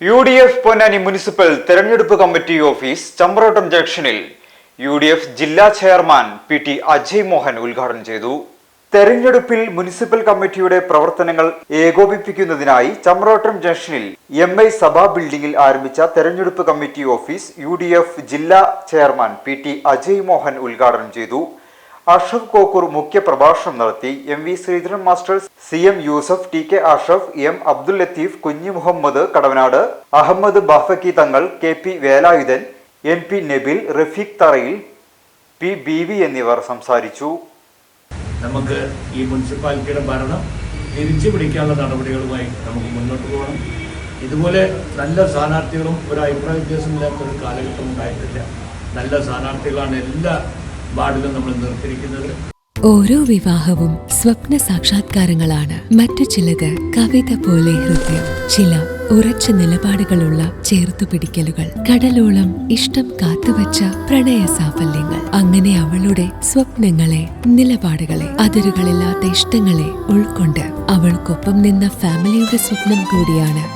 U D F Ponnani municipal തെരഞ്ഞെടുപ്പ് committee office Champrottam ജംഗ്ഷനിൽ U D F ജില്ലാ chairman P T Ajay Mohan ഉദ്ഘാടനം ചെയ്തു. തെരഞ്ഞെടുപ്പിൽ മുനിസിപ്പൽ കമ്മിറ്റിയുടെ പ്രവർത്തനങ്ങൾ ഏകോപിപ്പിക്കുന്നതിനായി ചമ്രോട്ടം ജംഗ്ഷനിൽ എം ഐ സഭാ ബിൽഡിംഗിൽ ആരംഭിച്ച തെരഞ്ഞെടുപ്പ് കമ്മിറ്റി ഓഫീസ് യു ജില്ലാ chairman P T Ajay Mohan ഉദ്ഘാടനം ചെയ്തു. അഷ്റഫ് കോക്കൂർ മുഖ്യ പ്രഭാഷണം നടത്തി. M V Sreedharan master C M Yusuf T K Ashraf M Abdul Latheef Kunhi Muhammad Kadavanad Ahammed Bafakhy Thangal K P Velayudhan N P Nabil Rafeeq Tharayil P B V എന്നിവർ സംസാരിച്ചു. നമുക്ക് ഈ മുനിസിപ്പാലിറ്റിയുടെ ഭരണം തിരിച്ചു പിടിക്കാനുള്ള നടപടികളുമായി നമുക്ക് മുന്നോട്ട് പോകണം. ഇതുപോലെ നല്ല സ്ഥാനാർത്ഥികളും ഒരു അഭിപ്രായ വ്യത്യാസമില്ലാത്തൊരു കാലഘട്ടം ഉണ്ടായിട്ടില്ല. നല്ല സ്ഥാനാർത്ഥികളാണ് എല്ലാ വാർഡിലും നമ്മൾ നിർത്തിയിരിക്കുന്നത്. ഓരോ വിവാഹവും സ്വപ്ന സാക്ഷാത്കാരങ്ങളാണ്. മറ്റു ചിലത് കവിത പോലെ ഹൃദയം ചില ഉറച്ച നിലപാടുകളുള്ള ചേർത്തുപിടിക്കലുകൾ കടലോളം ഇഷ്ടം കാത്തുവച്ച പ്രണയ സാഫല്യങ്ങൾ. അങ്ങനെ അവളുടെ സ്വപ്നങ്ങളെ നിലപാടുകളെ അതിരുകളില്ലാത്ത ഇഷ്ടങ്ങളെ ഉൾക്കൊണ്ട് അവൾക്കൊപ്പം നിന്ന ഫാമിലിയുടെ സ്വപ്നം കൂടിയാണ്